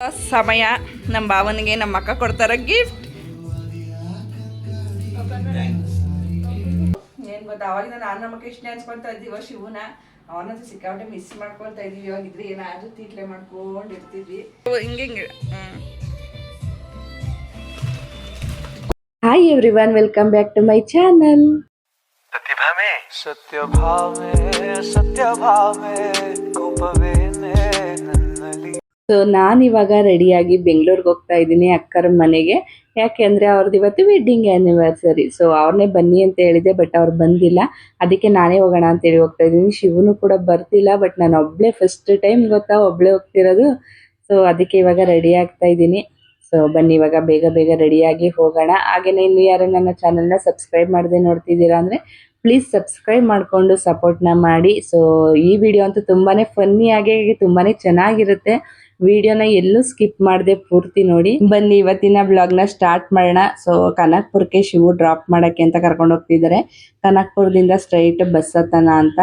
ಸಮಯ ನಮ್ಮ ಭಾವನಿಗೆ ನಮ್ಮ ಅಕ್ಕ ಕೊಡ್ತಾರ ಗಿಫ್ಟ್ ಏನ್ ಗೊತ್ತಾ ಅವಾಗ ನಾನು ನಮ್ಮ ಕೃಷ್ಣ ಅನ್ಸ್ಕೊಳ್ತಾ ಇದ್ದೀವ ಶಿವನ. ಅವನಂತ ಸಿಕ್ಕಾಪಟ್ಟೆ ಮಿಸ್ ಮಾಡ್ಕೊಳ್ತಾ ಇದೀವಿ ಇವಾಗ ಇದ್ರೆ ಏನಾದ್ರೂ ತೀಟ್ಲೆ ಮಾಡ್ಕೊಂಡು ಇರ್ತಿದ್ವಿ. ಹಿಂಗೆ hi everyone welcome back to my channel Satyabhama Satyabhama Satyabhama ಕೋಪವೇ. So ನಾನು ಇವಾಗ ರೆಡಿಯಾಗಿ ಬೆಂಗಳೂರಿಗೆ ಹೋಗ್ತಾ ಇದ್ದೀನಿ ಅಕ್ಕರ ಮನೆಗೆ. ಯಾಕೆ ಅಂದರೆ ಅವ್ರದ್ದು ಇವತ್ತು ವೆಡ್ಡಿಂಗ್ ಆ್ಯನಿವರ್ಸರಿ ಸೊ ಅವ್ರನ್ನೇ ಬನ್ನಿ ಅಂತ ಹೇಳಿದೆ ಬಟ್ ಅವ್ರು ಬಂದಿಲ್ಲ. ಅದಕ್ಕೆ ನಾನೇ ಹೋಗೋಣ ಅಂತೇಳಿ ಹೋಗ್ತಾ ಇದ್ದೀನಿ. ಶಿವನು ಕೂಡ ಬರ್ತಿಲ್ಲ ಬಟ್ ನಾನು ಒಬ್ಬಳೇ ಫಸ್ಟ್ ಟೈಮ್ ಗೊತ್ತಾ ಒಬ್ಬಳೇ ಹೋಗ್ತಿರೋದು. ಸೊ ಅದಕ್ಕೆ ಇವಾಗ ರೆಡಿ ಆಗ್ತಾ ಇದ್ದೀನಿ. ಸೊ ಬನ್ನಿ, ಇವಾಗ ಬೇಗ ಬೇಗ ರೆಡಿಯಾಗಿ ಹೋಗೋಣ. ಹಾಗೆಯೇ ಇನ್ನು ಯಾರು ನನ್ನ ಚಾನಲ್ನ ಸಬ್ಸ್ಕ್ರೈಬ್ ಮಾಡದೆ ನೋಡ್ತಿದ್ದೀರಾ ಅಂದರೆ ಪ್ಲೀಸ್ ಸಬ್ಸ್ಕ್ರೈಬ್ ಮಾಡಿಕೊಂಡು ಸಪೋರ್ಟ್ನ ಮಾಡಿ. ಸೊ ಈ ವಿಡಿಯೋ ಅಂತೂ ತುಂಬಾ ಫನ್ನಿಯಾಗಿ ತುಂಬಾ ಚೆನ್ನಾಗಿರುತ್ತೆ. ವಿಡಿಯೋನ ಎಲ್ಲೂ ಸ್ಕಿಪ್ ಮಾಡದೆ ಪೂರ್ತಿ ನೋಡಿ. ಬನ್ನಿ, ಇವತ್ತಿನ ಬ್ಲಾಗ್ನ ಸ್ಟಾರ್ಟ್ ಮಾಡೋಣ. ಸೊ ಕನಕ್ಪುರಕ್ಕೆ ಶಿವು ಡ್ರಾಪ್ ಮಾಡೋಕ್ಕೆ ಅಂತ ಕರ್ಕೊಂಡು ಹೋಗ್ತಿದ್ದಾರೆ. ಕನಕ್ಪುರದಿಂದ ಸ್ಟ್ರೈಟ್ ಬಸ್ ಹತ್ತನ ಅಂತ.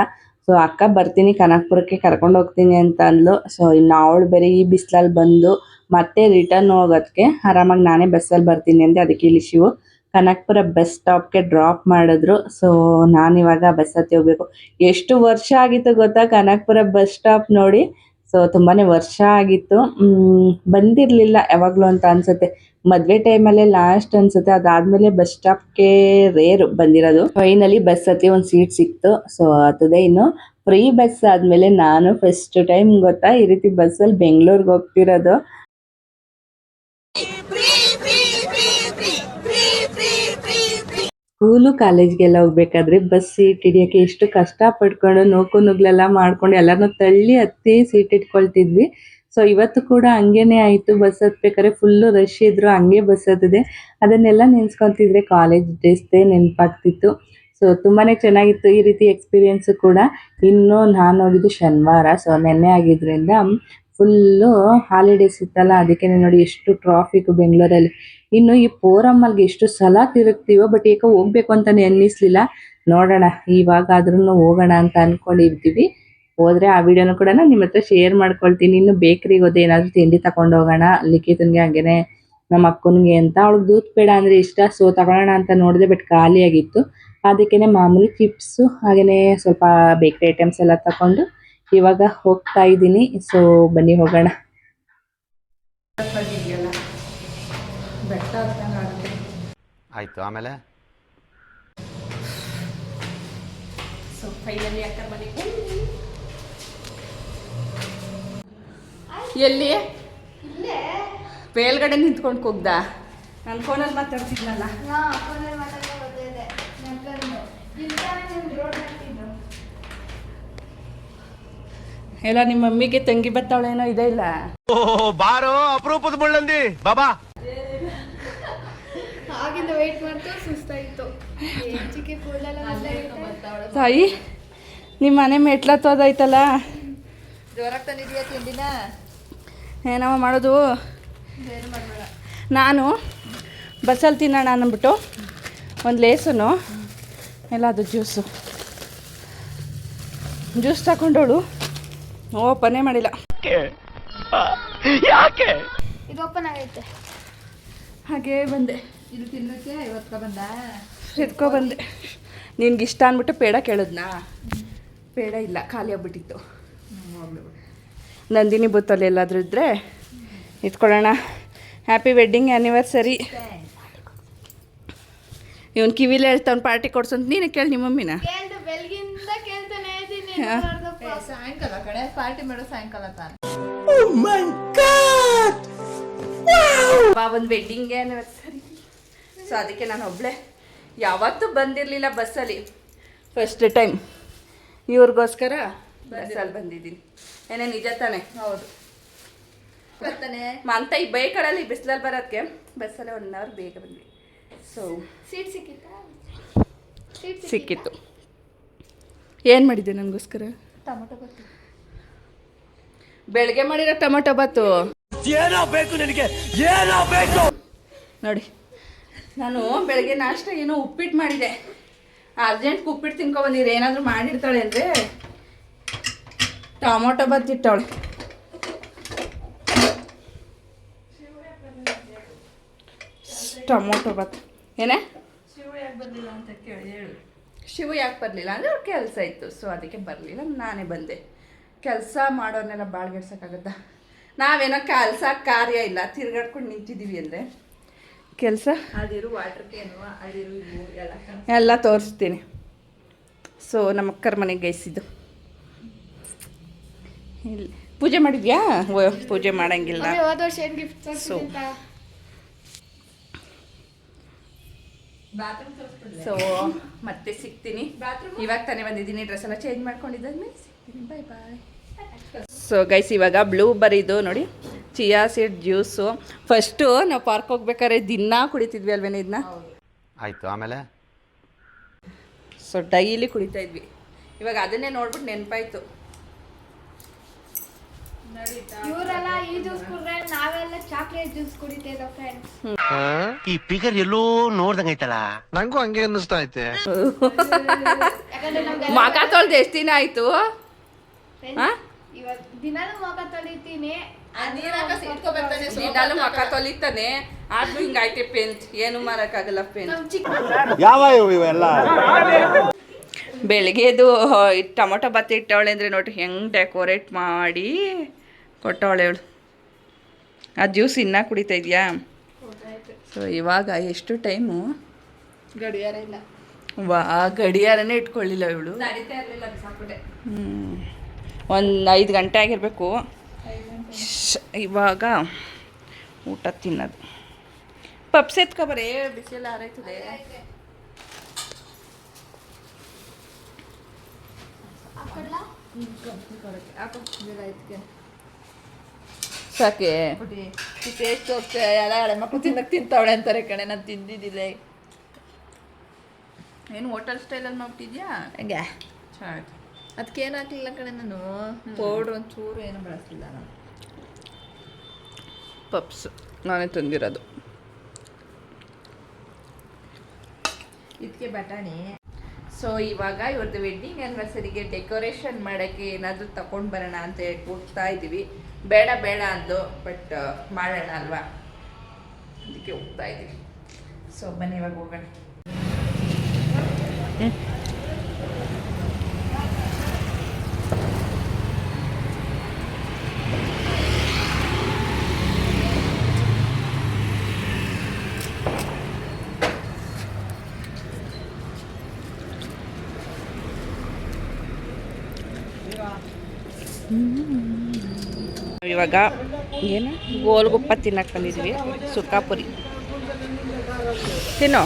ಸೊ ಅಕ್ಕ ಬರ್ತೀನಿ ಕನಕ್ಪುರಕ್ಕೆ ಕರ್ಕೊಂಡು ಹೋಗ್ತೀನಿ ಅಂತ ಅಂದ್ಲು. ಸೊ ಇನ್ನು ಅವಳು ಬೇರೆ ಈ ಬಿಸಿಲಲ್ಲಿ ಬಂದು ಮತ್ತೆ ರಿಟರ್ನ್ ಹೋಗೋದಕ್ಕೆ ಆರಾಮಾಗಿ ನಾನೇ ಬಸ್ಸಲ್ಲಿ ಬರ್ತೀನಿ ಅಂತ ಅದಕ್ಕೆ ಇಲ್ಲಿ ಶಿವು ಕನಕ್ಪುರ ಬಸ್ ಸ್ಟಾಪ್ಗೆ ಡ್ರಾಪ್ ಮಾಡಿದ್ರು. ಸೊ ನಾನಿವಾಗ ಬಸ್ ಹತ್ತಿ ಹೋಗ್ಬೇಕು. ಎಷ್ಟು ವರ್ಷ ಆಗಿತ್ತು ಗೊತ್ತಾ? ಕನಕ್ಪುರ ಬಸ್ ಸ್ಟಾಪ್ ನೋಡಿ. ಸೊ ತುಂಬಾನೇ ವರ್ಷ ಆಗಿತ್ತು. ಬಂದಿರ್ಲಿಲ್ಲ ಯಾವಾಗಲೂ ಅಂತ ಅನ್ಸುತ್ತೆ. ಮದುವೆ ಟೈಮಲ್ಲೇ ಲಾಸ್ಟ್ ಅನ್ಸುತ್ತೆ. ಅದಾದಮೇಲೆ ಬಸ್ ಸ್ಟಾಪ್ಗೆ ರೇರು ಬಂದಿರೋದು. ಫೈನಲಿ ಬಸ್ ಹತ್ತಿ ಒಂದು ಸೀಟ್ ಸಿಕ್ತು. ಸೊ ಅದೇ ಇನ್ನು. ಫ್ರೀ ಬಸ್ ಆದಮೇಲೆ ನಾನು ಫಸ್ಟ್ ಟೈಮ್ ಗೊತ್ತಾ? ಈ ರೀತಿ ಬಸ್ಸಲ್ಲಿ ಬೆಂಗಳೂರಿಗೆ ಹೋಗ್ತಿರೋದು. ಸ್ಕೂಲು, ಕಾಲೇಜ್ಗೆಲ್ಲ ಹೋಗ್ಬೇಕಾದ್ರೆ ಬಸ್ ಸೀಟ್ ಹಿಡಿಯೋಕೆ ಎಷ್ಟು ಕಷ್ಟ ಪಡ್ಕೊಂಡು ನೋಕು ನುಗ್ಲೆಲ್ಲ ಮಾಡ್ಕೊಂಡು ಎಲ್ಲರನ್ನೂ ತಳ್ಳಿ ಹತ್ತಿ ಸೀಟ್ ಇಟ್ಕೊಳ್ತಿದ್ವಿ. ಸೊ ಇವತ್ತು ಕೂಡ ಹಂಗೇನೆ ಆಯಿತು. ಬಸ್ ಹತ್ಬೇಕಾದ್ರೆ ಫುಲ್ಲು ರಶ್ ಇದ್ರು ಹಂಗೆ ಬಸ್ ಹತ್ತಿದೆ. ಅದನ್ನೆಲ್ಲ ನೆನ್ಸ್ಕೊಂತಿದ್ರೆ ಕಾಲೇಜ್ ಡೇಸ್ದೇ ನೆನಪಾಗ್ತಿತ್ತು. ಸೊ ತುಂಬಾ ಚೆನ್ನಾಗಿತ್ತು ಈ ರೀತಿ ಎಕ್ಸ್ಪೀರಿಯೆನ್ಸು ಕೂಡ. ಇನ್ನು ನಾನು ಹೋಗಿದ್ದು ಶನಿವಾರ. ಸೊ ನೆನ್ನೆ ಆಗಿದ್ರಿಂದ ಫುಲ್ಲು ಹಾಲಿಡೇಸ್ ಇತ್ತಲ್ಲ ಅದಕ್ಕೆ ನೋಡಿ ಎಷ್ಟು ಟ್ರಾಫಿಕ್ ಬೆಂಗಳೂರಲ್ಲಿ. ಇನ್ನು ಈ ಪೋರಮ್ಮಲ್ಗೆ ಎಷ್ಟು ಸಲ ತಿರುಗ್ತೀವೋ ಬಟ್ ಏಕೋ ಹೋಗ್ಬೇಕು ಅಂತಾನೆ ಅನ್ನಿಸ್ಲಿಲ್ಲ. ನೋಡೋಣ ಇವಾಗಾದ್ರೂ ಹೋಗೋಣ ಅಂತ ಅನ್ಕೊಂಡಿರ್ತೀವಿ. ಹೋದ್ರೆ ಆ ವಿಡಿಯೋನ ಕೂಡ ನಿಮ್ಮ ಹತ್ರ ಶೇರ್ ಮಾಡ್ಕೊಳ್ತೀನಿ. ಇನ್ನು ಬೇಕ್ರಿಗೆ ಹೋದೆ ಏನಾದರೂ ತಿಂಡಿ ತಗೊಂಡು ಹೋಗೋಣ. ಲಿಖಿತನ್ಗೆ ಹಾಗೇನೆ ನಮ್ಮ ಅಕ್ಕನಿಗೆ ಅಂತ. ಅವಳಿಗೆ ದೂತ್ ಬೇಡ ಅಂದ್ರೆ ಇಷ್ಟ. ಸೊ ತಗೊಳ್ಳೋಣ ಅಂತ ನೋಡಿದೆ ಬಟ್ ಖಾಲಿಯಾಗಿತ್ತು. ಅದಕ್ಕೇನೆ ಮಾಮೂಲಿ ಚಿಪ್ಸು ಹಾಗೆಯೇ ಸ್ವಲ್ಪ ಬೇಕ್ರಿ ಐಟಮ್ಸ್ ಎಲ್ಲ ತಗೊಂಡು ಇವಾಗ ಹೋಗ್ತಾ ಇದ್ದೀನಿ. ಸೊ ಬನ್ನಿ ಹೋಗೋಣ. ಆಯ್ತು ಆಮೇಲೆ? ಸೊ ಫೈನಲಿ ಅಕ್ಕ ಮನೆಗೆ ಎಲ್ಲಿ? ಮೇಲ್ಗಡೆ ನಿಂತ್ಕೊಂಡು ಕೂಗ್ದ? ನಾನು ಫೋನಲ್ಲಿ ಮಾತಾಡ್ತಿದ್ನಲ್ಲ ಹಾ ಫೋನಲ್ಲಿ ಮಾತಾಡ್ತಾ ಬರ್ತಿದ್ದೆ ನೆನ್ಪನ್ನು ಇಲ್ಲಿ ತಾನೇ ನಿಮ್ಗೆ ರೋಡ್ ಹಾಕಿದ್ದು ಎಲ್ಲ ನಿಮ್ಮ ಮಮ್ಮಿಗೆ ತಂಗಿ ಬತ್ತವಳೇನೋ ಇದೆ ಇಲ್ಲ? ಬಾರೋ ಅಪರೂಪದ ಮುಳ್ಳಂದಿ. ಬಾಬಾ. ಆಗಿಂದ ವೆಯ್ಟ್ ಮಾಡ್ತಾ ಸುಸ್ತಾಯಿತು. ತಾಯಿ ನಿಮ್ಮ ಮನೆ ಮೆಟ್ಲತ್ತೋದೈತಲ್ಲ ಜೋರಾಗಿ ತಂದಿದ್ಯಾ ತಿಂಡಿನ? ಏನವ ಮಾಡೋದು? ಬೇರೆ ಮಾಡಬೇಡ. ನಾನು ಬಸ್ಸಲ್ಲಿ ತಿನ್ನೋಣ ಅಂದ್ಬಿಟ್ಟು ಒಂದು ಲೇಸನು ಎಲ್ಲ ಅದು ಜ್ಯೂಸು. ಜ್ಯೂಸ್ ತಗೊಂಡೋಳು. ಓಪನೇ ಮಾಡಿಲ್ಲ. ಯಾಕೆ? ಇದು ಓಪನ್ ಆಗೈತೆ. ಹಾಗೇ ಬಂದೆ. ಇದು ತಿನ್ನಕ್ಕೆ ಇವತ್ತು ಬಂದ? ಎತ್ಕೊ ಬಂದೆ. ನಿನ್ಗೆ ಇಷ್ಟ ಅಂದ್ಬಿಟ್ಟು ಪೇಡ ಕೇಳಿದ್ನಾ? ಪೇಡ ಇಲ್ಲ ಖಾಲಿ ಆಗ್ಬಿಟ್ಟಿತ್ತು. ನಂದಿನಿ ಬೂತಲ್ಲಿ ಎಲ್ಲಾದ್ರೂ ಇದ್ದರೆ ಇಟ್ಕೊಳ್ಳೋಣ ಹ್ಯಾಪಿ ವೆಡ್ಡಿಂಗ್ ಆ್ಯನಿವರ್ಸರಿ ಇವನು ಕಿವಿಲೇ ಹೇಳ್ತಾವ್ನು ಪಾರ್ಟಿ ಕೊಡ್ಸಂತ ನೀನು ಕೇಳಿ ನಿಮ್ಮ ಮಮ್ಮಿನ ಸಾಯಂಕಾಲ ಕಡೆ ಪಾರ್ಟಿ ಮಾಡೋ ಸಾಯಂಕಾಲ ತಾನೆ. ಒಂದು ವೆಡ್ಡಿಂಗ್ ಅನಿವರ್ಸರಿ ಸೊ ಅದಕ್ಕೆ ನಾನು ಒಬ್ಳೆ. ಯಾವತ್ತೂ ಬಂದಿರಲಿಲ್ಲ ಬಸ್ಸಲ್ಲಿ ಫಸ್ಟ್ ಟೈಮ್ ಇವ್ರಿಗೋಸ್ಕರ ಬಸ್ಸಲ್ಲಿ ಬಂದಿದ್ದೀನಿ. ಏನೇ ನಿಜ ತಾನೆ? ಹೌದು. ಬರ್ತಾನೆ ಅಂತ ಈ ಬೈಕಲ್ಲಿ ಬಿಸಿಲಲ್ಲಿ ಬರೋದಕ್ಕೆ ಬಸ್ಸಲ್ಲಿ ಒನ್ ಅವರ್ ಬೇಗ ಬಂದ್ವಿ. So seat ಸಿಕ್ಕಿತ್ತಾ? ಸೀಟ್ ಸಿಕ್ಕಿತ್ತು. ಏನು ಮಾಡಿದ್ದೆ ನನಗೋಸ್ಕರ? ಬತ್ತು ಬೆಳಗ್ಗೆ ಮಾಡಿರೋ ಟೊಮೊಟೊ ಬತ್ತು ಏನೋ ಬೇಕು ನಿನಗೆ ಏನೋ ಬೇಕು. ನೋಡಿ ನಾನು ಬೆಳಗ್ಗೆ ನಾಷ್ಟ ಏನೋ ಉಪ್ಪಿಟ್ಟು ಮಾಡಿದೆ. ಅರ್ಜೆಂಟ್ ಉಪ್ಪಿಟ್ಟು ತಿನ್ಕೊ ಬಂದಿರಿ ಏನಾದರೂ ಮಾಡಿರ್ತಾಳೆ ಅಂದರೆ ಟೊಮೊಟೊ ಬತ್ತಿಟ್ಟವಳೆ ಟೊಮೊಟೊ ಬತ್ತು ಏನೇ? ಅಂತ ಕೇಳಿ ಹೇಳು. ಶಿವು ಯಾಕೆ ಬರಲಿಲ್ಲ? ಅಂದರೆ ಅವ್ರ ಕೆಲಸ ಇತ್ತು. ಸೊ ಅದಕ್ಕೆ ಬರಲಿಲ್ಲ. ನಾನೇ ಬಂದೆ. ಕೆಲಸ ಮಾಡೋರ್ನೆಲ್ಲ ಬಾಳ್ಗೆಡ್ಸೋಕ್ಕಾಗತ್ತಾ? ನಾವೇನೋ ಕೆಲಸ ಕಾರ್ಯ ಇಲ್ಲ. ತಿರ್ಗಾಡ್ಕೊಂಡು ನಿಂತಿದ್ದೀವಿ ಅಂದರೆ. ಕೆಲಸ? ಎಲ್ಲ ತೋರಿಸ್ತೀನಿ. ಸೊ ನಮ್ಮ ಅಕ್ಕರ ಮನೆಗೆ ಗೈಸಿದ್ದು. ಇಲ್ಲಿ ಪೂಜೆ ಮಾಡಿದ್ಯಾ? ಪೂಜೆ ಮಾಡಂಗಿಲ್ಲ. ಹೋದ ವರ್ಷ ಏನು ಗಿಫ್ಟ್ So. ಬಾತ್ರೂಮ್ ತೋರಿಸ್ಬಿಡ್ಲೆ ಸೊ ಮತ್ತೆ ಸಿಗ್ತೀನಿ. ಇವಾಗ ತಾನೇ ಬಂದಿದ್ದೀನಿ ಡ್ರೆಸ್ ಎಲ್ಲ ಚೇಂಜ್ ಮಾಡ್ಕೊಂಡಿದ್ದಾದ್ಮೇಲೆ ಸಿಗ್ತೀನಿ. ಬಾಯ್ ಬಾಯ್ ಸೊ ಗೈಸ್ ಇವಾಗ ಬ್ಲೂ ಬರೀದು ನೋಡಿ ಚಿಯಾ ಸೀಡ್ ಜ್ಯೂಸು ಫಸ್ಟು ನಾವು ಪಾರ್ಕ್ ಹೋಗ್ಬೇಕಾದ್ರೆ ದಿನ ಕುಡಿತಿದ್ವಿ ಅಲ್ವೇನೆ ಇದನ್ನ ಆಯ್ತು ಆಮೇಲೆ? ಸೊ ಡೈಲಿ ಕುಡಿತಾ ಇದ್ವಿ. ಇವಾಗ ಅದನ್ನೇ ನೋಡ್ಬಿಟ್ಟು ನೆನಪಾಯ್ತು. ಇವರೆಲ್ಲ ಈ ಜ್ಯೂಸ್ ಕುಡ್ರೆ ನಾವೆಲ್ಲ ಚಾಕ್ಲೇಟ್ ಜ್ಯೂಸ್ ಕುಡಿತೇವೆ ಫ್ರೆಂಡ್ಸ್ ಈ ಫಿಗರ್ ಎಲ್ಲೋ ನೋಡ್ದಂಗೈತಲ್ಲ ನಂಗೂ ಹಂಗೆ ಅನ್ನಿಸ್ತಾ ಐತೆ. ಯಾಕಂದ್ರೆ ನಮ್ಗೆ ಮಗ ತೊಳ್ದು ಎಷ್ಟು ದಿನ ಆಯ್ತು? ಬೆಳಿಗ್ಗೆದು ಇವತ್ತು ದಿನಾನು ಮುಖ ತೊಳಿತೀನಿ. ದಿನಾಲು ಮಗ ತೊಲಿತಾನೆ ಆದ್ರೂ ಹಿಂಗಾಯ್ತೆ ಪೇಂಟ್ ಏನು ಮಾರಕ್ಕಾಗಲ್ಲ ಪೇಂಟ್ ನಮ್ ಚಿಕ್ಕ ಯಾವ ಇವೆಲ್ಲ? ಬೆಳಗ್ಗೆದು ಟೊಮೊಟೊ ಭತ್ತ ಇಟ್ಟವಳೆ ಅಂದ್ರೆ ನೋಡಿ ಹೆಂಗೆ ಡೆಕೋರೇಟ್ ಮಾಡಿ. ಕೊಟ್ಟವಳೆ ಅವಳು ಆ ಜ್ಯೂಸ್ ಇನ್ನೂ ಕುಡಿತಾ ಇದೆಯಾ? ಸೊ ಇವಾಗ ಎಷ್ಟು ಟೈಮು ಗಡಿಯಾರ ಇಲ್ಲ ವಾ ಗಡಿಯಾರನೇ ಇಟ್ಕೊಳ್ಳಿಲ್ಲ ಇವಳು. ಹ್ಞೂ ಒಂದು ಐದು ಗಂಟೆ ಆಗಿರಬೇಕು. ಇವಾಗ ಊಟ ತಿನ್ನೋದು. ಪಪ್ಸ್ ಎತ್ಕೊಬರೇ ಬಿಸಿಲು ಆರೈತದೆ ಹಾಕೋ. ಸಾಕೆ? ಬಿಡಿ ಟೇಸ್ಟ್ ಹೋಗ್ತಾ ಎಲ್ಲ ಹಳೆ ಮಕ್ಕಳು ತಿನ್ನಕ್ಕೆ ತಿಂತಾವಳೆ ಅಂತಾರೆ ಕಣೆ ನಾನು ತಿಂದಿದ್ದಿಲ್ಲ. ಏನು ಹೋಟೆಲ್ ಸ್ಟೈಲಲ್ಲಿ ಮಾಡ್ತಿದ್ಯಾ? ಹಂಗೆ. ಚೆನ್ನಾಗಿತ್ತು ಅದಕ್ಕೆ ಏನು ಹಾಕ್ಲಿಲ್ಲ ಕಣೆ ನಾನು? ಪೌಡ್ರ್ ಒಂದು ಚೂರು ಏನು ಬಳಸಲಿಲ್ಲ ನಾನು. ಪಪ್ಸ್. ನಾನೇ ತಂದಿರೋದು. ಇದಕ್ಕೆ ಬಟಾಣಿ. ಸೊ ಇವಾಗ ಇವ್ರದ್ದು ವೆಡ್ಡಿಂಗ್ ಆ್ಯನಿವರ್ಸರಿಗೆ ಡೆಕೋರೇಷನ್ ಮಾಡೋಕ್ಕೆ ಏನಾದರೂ ತಗೊಂಡು ಬರೋಣ ಅಂತ ಹೋಗ್ತಾ ಇದ್ದೀವಿ. ಬೇಡ ಬೇಡ ಅಂದು ಬಟ್ ಮಾಡೋಣ ಅಲ್ವಾ? ಅದಕ್ಕೆ ಹೋಗ್ತಾ ಇದ್ದೀವಿ. ಸೊ ಬನ್ನಿ, ಇವಾಗ ಹೋಗೋಣ. ಇವಾಗ ಏನು? ಗೋಲ್ಗುಪ್ಪ ತಿನ್ನಕ್ಕೆ ಬಂದಿದ್ವಿ ಸುಕ್ಕಾಪುರಿ. ತಿನ್ನೋ.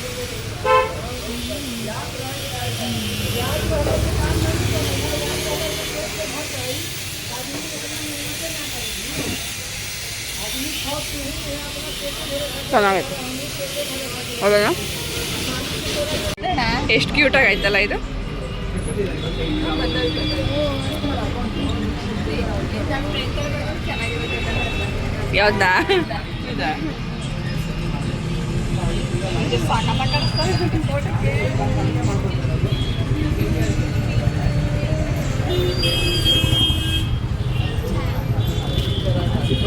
ಚೆನ್ನಾಗೈತೆ. ಹೌದಾ? ಎಷ್ಟು ಕ್ಯೂಟಾಗಿ ಆಯ್ತಲ್ಲ ಇದು? ಯಾವ್ದಾ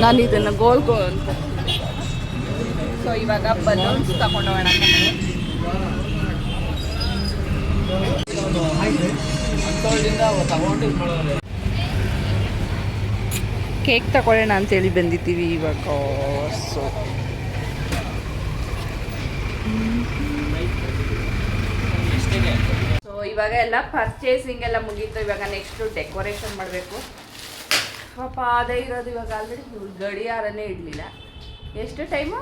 ನಾನು ಇದನ್ನು ಗೋಲ್ ಗೋಲ್ ಅಂತ ಸೊ ಇವಾಗ ಬಲೂನ್ಸ್ ತಗೊಂಡೋಗೋಣ ಕೇಕ್ ತಗೊಳ್ಳೋಣ ಅಂತೇಳಿ ಬಂದಿದ್ದೀವಿ ಇವಾಗ. ಸೊ ಸೊ ಇವಾಗ ಎಲ್ಲ ಪರ್ಚೇಸಿಂಗ್ ಎಲ್ಲ ಮುಗೀತು. ಇವಾಗ ನೆಕ್ಸ್ಟು ಡೆಕೋರೇಷನ್ ಮಾಡಬೇಕು. ಪಾಪ ಅದೇ ಇರೋದು ಇವಾಗ ಆಲ್ರೆಡಿ ಗಡಿಯಾರನೇ ಇಡಲಿಲ್ಲ. ಎಷ್ಟು ಟೈಮು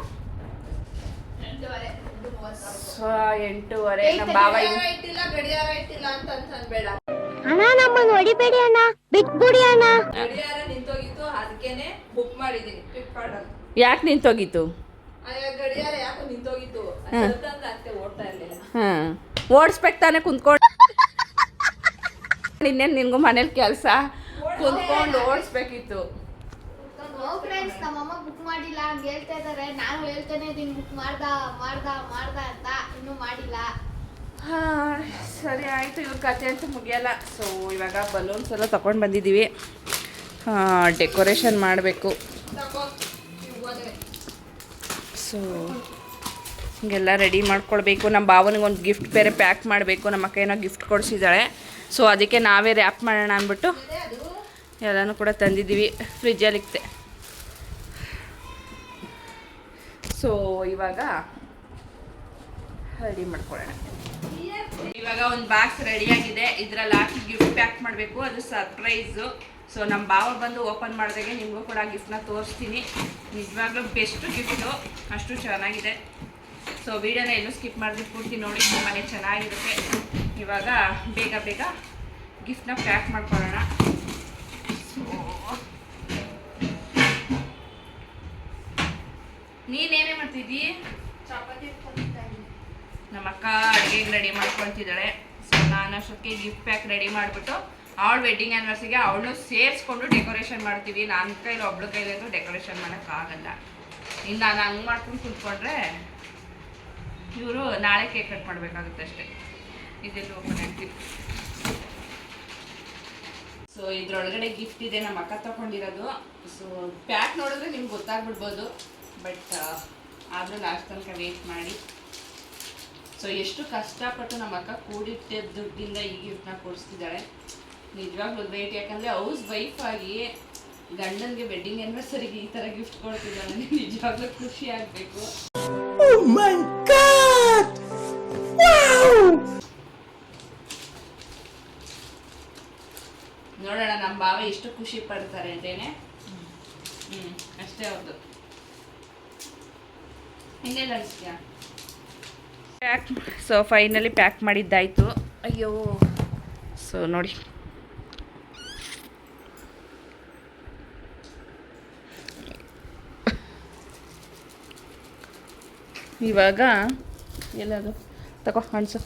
ಸೊ ಎಂಟೂವರೆ. ನಮ್ಮ ಬಾವ ಗಡಿಯಾರ ಇಟ್ಟಿಲ್ಲ ಅಂತ ಅನ್ಬೇಡ ಅಣ್ಣ ನಮ್ಮನ್ನು ಹೊಡಿಬೇಡಿ ಅಣ್ಣ. ಬಿಟ್ಬಿಡಿ ಅಣ್ಣ. ಗಡಿಯಾರ ನಿಂತೋಗಿತ್ತು ಅದಕ್ಕೇನೆ ಬುಕ್ ಮಾಡಿದೀನಿ ಫ್ಲಿಪ್ಕಾರ್ಟ್ ಅಲ್ಲಿ. ಯಾಕೆ ನಿಂತೋಗಿತ್ತು? ಆ ಗಡಿಯಾರ ಯಾಕೆ ನಿಂತೋಗಿತ್ತು? ಅಂತಂದ್ರೆ ಅಷ್ಟೇ ಓಡ್ತಾ ಇರಲಿಲ್ಲ. ಹಾಂ. ಓಡಿಸ್ಬೇಕು ತಾನೇ ಕುಂತ್ಕೊಂಡು ಇನ್ನೇನು ನಿನ್ಗೂ ಮನೇಲಿ ಕೆಲಸ? ಕುಂತ್ಕೊಂಡು ಓಡಿಸ್ಬೇಕಿತ್ತು. ಫ್ರೆಂಡ್ಸ್ ನಮ್ಮಮ್ಮ ಬುಕ್ ಮಾಡಿಲ್ಲ ಅಂತ ಹೇಳ್ತಾ ಇದಾರೆ. ನಾನು ಹೇಳ್ತೇನೆ ಇದೀನಿ ಬುಕ್ ಮಾಡ್ದ ಮಾಡ್ದ ಮಾಡ್ದ ಅಂತ ಇನ್ನೂ ಮಾಡಿಲ್ಲ. ಹಾಂ ಸರಿ ಆಯಿತು ಇವ್ರ ಕತೆ ಅಂತೂ ಮುಗಿಯಲ್ಲ. ಸೊ ಇವಾಗ ಬಲೂನ್ಸ್ ಎಲ್ಲ ತಗೊಂಡು ಬಂದಿದ್ದೀವಿ. ಡೆಕೋರೇಷನ್ ಮಾಡಬೇಕು. ಸೊ ಹಿಂಗೆಲ್ಲ ರೆಡಿ ಮಾಡ್ಕೊಳ್ಬೇಕು. ನಮ್ಮ ಭಾವನಿಗೆ ಒಂದು ಗಿಫ್ಟ್ ಬೇರೆ ಪ್ಯಾಕ್ ಮಾಡಬೇಕು. ನಮ್ಮ ಅಕ್ಕ ಏನೋ ಗಿಫ್ಟ್ ಕೊಡಿಸಿದ್ದಾಳೆ. ಸೊ ಅದಕ್ಕೆ ನಾವೇ ರ್ಯಾಪ್ ಮಾಡೋಣ ಅಂದ್ಬಿಟ್ಟು ಎಲ್ಲನೂ ಕೂಡ ತಂದಿದ್ದೀವಿ. ಫ್ರಿಜ್ಜಲ್ಲಿ ಇಕ್ತೆ. ಸೊ ಇವಾಗ ರೆಡಿ ಮಾಡ್ಕೊಳ್ಳೋಣ ಇವಾಗ ಒಂದು ಬಾಕ್ಸ್ ರೆಡಿ ಆಗಿದೆ. ಇದ್ರಲ್ಲಿ ಹಾಕಿ ಗಿಫ್ಟ್ ಪ್ಯಾಕ್ ಮಾಡಬೇಕು. ಅದು ಸರ್ಪ್ರೈಸು ಸೊ ನಮ್ಮ ಭಾವ ಬಂದು ಓಪನ್ ಮಾಡಿದಾಗೆ ನಿಮಗೂ ಕೂಡ ಗಿಫ್ಟ್ನ ತೋರಿಸ್ತೀನಿ. ನಿಜವಾಗ್ಲೂ ಬೆಸ್ಟ್ ಗಿಫ್ಟು ಅಷ್ಟು ಚೆನ್ನಾಗಿದೆ. ಸೊ ವೀಡಿಯೋನ ಎಲ್ಲೂ ಸ್ಕಿಪ್ ಮಾಡಿದ್ರೆ ಪೂರ್ತಿ ನೋಡಿ. ತುಂಬಾ ಚೆನ್ನಾಗಿರುತ್ತೆ. ಇವಾಗ ಬೇಗ ಬೇಗ ಗಿಫ್ಟ್ನ ಪ್ಯಾಕ್ ಮಾಡ್ಕೊಳ್ಳೋಣ. ಸೊ ನೀನೇನೇ ಮಾಡ್ತಿದ್ದೀ? ಚಪಾತಿ. ನಮ್ಮ ಅಕ್ಕ ರೆಡಿ ಮಾಡ್ಕೊಳ್ತಿದ್ದಾಳೆ. ಸೊ ನಾನು ಅಷ್ಟೊತ್ತಿಗೆ ಗಿಫ್ಟ್ ಪ್ಯಾಕ್ ರೆಡಿ ಮಾಡಿಬಿಟ್ಟು ಅವಳ ವೆಡ್ಡಿಂಗ್ ಆ್ಯನಿವರ್ಸರಿಗೆ ಅವಳನ್ನು ಸೇರಿಸ್ಕೊಂಡು ಡೆಕೋರೇಷನ್ ಮಾಡ್ತೀವಿ. ನನ್ನ ಕೈಲಿ ಒಬ್ಳ ಕೈಲಿ ಅಂತೂ ಡೆಕೋರೇಷನ್ ಮಾಡೋಕ್ಕಾಗಲ್ಲ ಇನ್ನು ನಾನು ಹಂಗೆ ಮಾಡ್ಕೊಂಡು ಕುತ್ಕೊಂಡ್ರೆ ಇವರು ನಾಳೆ ಕೇಕ್ ಕಟ್ ಮಾಡಬೇಕಾಗುತ್ತೆ ಅಷ್ಟೇ. ಇದೆಲ್ಲ ಓಪನ್ ಆಗ್ತೀವಿ ಸೊ ಇದ್ರೊಳಗಡೆ ಗಿಫ್ಟ್ ಇದೆ. ನಮ್ಮ ಅಕ್ಕ ತಗೊಂಡಿರೋದು. ಸೊ ಪ್ಯಾಕ್ ನೋಡಿದ್ರೆ ನಿಮ್ಗೆ ಗೊತ್ತಾಗ್ಬಿಡ್ಬೋದು. ಬಟ್ ಆದರೂ ಲಾಸ್ಟ್ ತನಕ ವೇಟ್ ಮಾಡಿ. ಸೊ ಎಷ್ಟು ಕಷ್ಟಪಟ್ಟು ನಮ್ಮ ಅಕ್ಕ ಕೂಡಿಟ್ಟ ದುಡ್ಡಿಂದ ಈ ಗಿಫ್ಟ್ನ ಕೊಡಿಸ್ತಿದ್ದಾಳೆ ನಿಜವಾಗ್ಲೂ ಗ್ರೇಟ್ ಯಾಕಂದರೆ ಹೌಸ್ ವೈಫ್ ಆಗಿ ಗಂಡನಿಗೆ ವೆಡ್ಡಿಂಗ್ ಆ್ಯನಿವರ್ಸರಿಗೆ ಈ ಥರ ಗಿಫ್ಟ್ ಕೊಡ್ತಿದ್ದಾಳೆ ನಿಜವಾಗ್ಲೂ ಖುಷಿ ಆಗಬೇಕು. ನೋಡೋಣ ನಮ್ಮ ಭಾವ ಎಷ್ಟು ಖುಷಿ ಪಡ್ತಾರೆ ಅಂತೇನೆ. ಹ್ಞೂ ಅಷ್ಟೇ ಹೌದು ಇನ್ನೆಲ್ಲ ಅನಿಸ್ತೀಯಾ? ಪ್ಯಾಕ್ ಸೊ ಫೈನಲಿ ಪ್ಯಾಕ್ ಮಾಡಿದ್ದಾಯಿತು. ಅಯ್ಯೋ. ಸೊ ನೋಡಿ. ಇವಾಗ ಎಲ್ಲದು ತಗೋ ಹಣ್ಸು.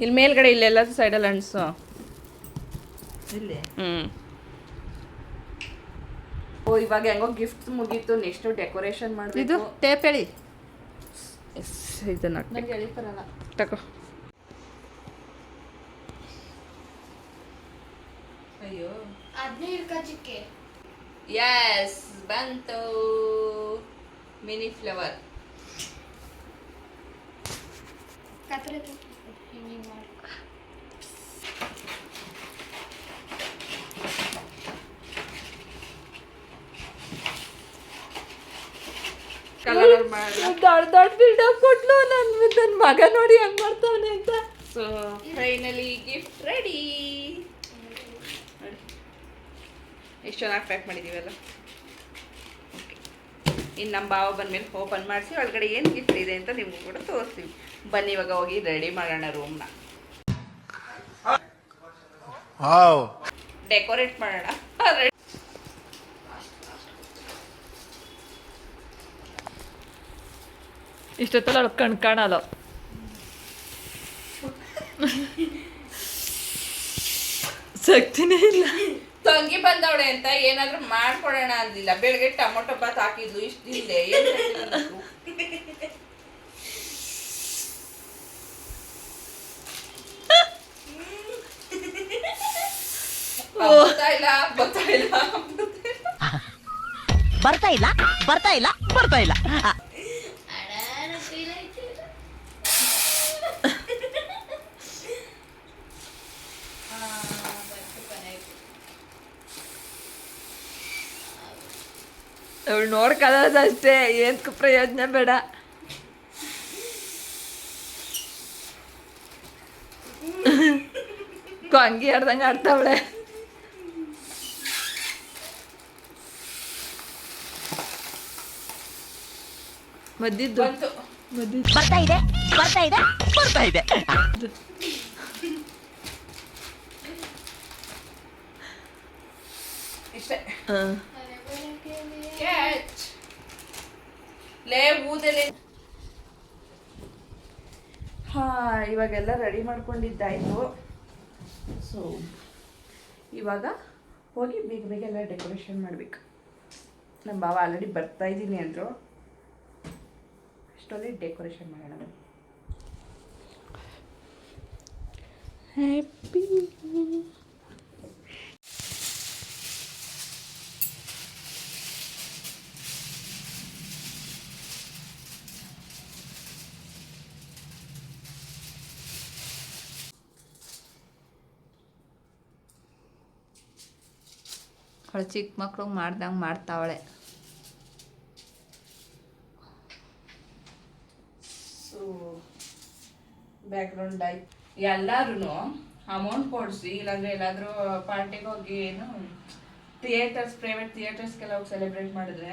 ಇಲ್ಲಿ ಮೇಲ್ಗಡೆ ಇಲ್ಲೆಲ್ಲ ಸೈಡಲ್ಲಿ ಇಲ್ಲಿ? ಹ್ಞೂ ಓ ಇವಾಗ ಹೆಂಗೋ ಗಿಫ್ಟ್ ಮುಗೀತು. ನೆಕ್ಸ್ಟ್ ಡೆಕೋರೇಷನ್ ಇದು ಮಾಡಬೇಕು. ಟೇಪ್ ಹೇಳಿ ಇದನ್ನ ಬರಲ್ಲ. ತಗೋ. ಅಯ್ಯೋ. ಎಸ್ ಬಂತು. ಮಿನಿ ಫ್ಲವರ್ ಕಲರ್ ಮಾಡಿ. ದೊಡ್ಡ ದೊಡ್ಡ ಬಿಲ್ಡಪ್ ಕೊಟ್ಲು ನನ್ನ ನನ್ನ ಮಗ ನೋಡಿ ಹೆಂಗ್ ಮಾಡ್ತಾವನೆ ಅಂತ. ಸೊ ಫೈನಲಿ ಗಿಫ್ಟ್ ರೆಡಿ ಎಷ್ಟು ಚೆನ್ನಾಗಿ ಪ್ಯಾಕ್ ಮಾಡಿದ್ದೀವಲ್ಲ ಇನ್ನು ನಮ್ಮ ಬಾವ ಬಂದಮೇಲೆ ಓಪನ್ ಮಾಡಿಸಿ ಒಳಗಡೆ ಏನು ಗಿಫ್ಟ್ ಇದೆ ಅಂತ ನಿಮಗೂ ಕೂಡ ತೋರಿಸ್ತೀವಿ. ಬನ್ನಿ ಇವಾಗ ಹೋಗಿ ರೆಡಿ ಮಾಡೋಣ ರೂಮ್ನ ಡೆಕೋರೇಟ್ ಮಾಡೋಣ. ಇಷ್ಟೊತ್ತಲ್ಲ ಅವ್ಳು ಕಣ್ ಕಾಣಲ್ಲ. ಸಕ್ತಿನೇ ಇಲ್ಲ. ತಂಗಿ ಬಂದವಳೆ ಅಂತ ಏನಾದ್ರೂ ಮಾಡ್ಕೊಡೋಣ ಅಂದಿಲ್ಲ. ಬೆಳಗ್ಗೆ ಟೊಮೊಟೊ ಬಾತ್ ಹಾಕಿದ್ಲು ಇಷ್ಟು ಇಲ್ಲದೆ ಬರ್ತಾ ಇಲ್ಲ ಬರ್ತಾ ಇಲ್ಲ. ಬರ್ತಾ ಇಲ್ಲ ಬರ್ತಾ ಇಲ್ಲ ಬರ್ತಾ ಇಲ್ಲ ಅಣ್ಣ ಫೀಲ್ ಆಯ್ತು ಅವಳು ನೋಡ್ಕೊಳ್ಳೋದಷ್ಟೇ ಏನಕ್ಕೂ ಪ್ರಯೋಜನ ಬೇಡ. ಅಂಗಿ ಆಡ್ದಂಗೆ ಆಡ್ತಾವಳೆ. ಮದ್ದಿದ್ದು. ಬಂತು. ಮದ್ದಿದ್ದು. ಬರ್ತಾ ಇದೆ ಬರ್ತಾ ಇದೆ ಬರ್ತಾ ಇದೆ. ಇಷ್ಟೇ. ಹಾಂ. ಕ್ಯಾಚ್ ಲೇ ಊದಲೆ. ಹಾ ಇವಾಗೆಲ್ಲ ರೆಡಿ ಮಾಡ್ಕೊಂಡಿದ್ದಾಯ್ತು. ಸೊ ಇವಾಗ ಹೋಗಿ ಬೇಗ ಬೇಗ ಎಲ್ಲ ಡೆಕೋರೇಷನ್ ಮಾಡಬೇಕು. ನಮ್ಮ ಬಾವ ಆಲ್ರೆಡಿ ಬರ್ತಾ ಇದ್ದೀನಿ ಅಂದರು. ಅಷ್ಟೊಂದೇ ಡೆಕೋರೇಷನ್ ಮಾಡೋಣ. ಹ್ಯಾಪಿ ಅವಳು ಚಿಕ್ಕ ಮಕ್ಕಳು ಮಾಡ್ದಂಗೆ ಮಾಡ್ತಾವಳೆ. ಸೊ ಬ್ಯಾಕ್ಗ್ರೌಂಡ್ ಆಯ್ತು ಎಲ್ಲರೂ ಅಮೌಂಟ್ ಕೊಡಿಸಿ ಇಲ್ಲಾಂದ್ರೆ ಎಲ್ಲಾದರೂ ಪಾರ್ಟಿಗೆ ಹೋಗಿ ಏನು ಥಿಯೇಟರ್ಸ್ ಪ್ರೈವೇಟ್ ಥಿಯೇಟರ್ಸ್ಗೆಲ್ಲ ಹೋಗಿ ಸೆಲೆಬ್ರೇಟ್ ಮಾಡಿದ್ರೆ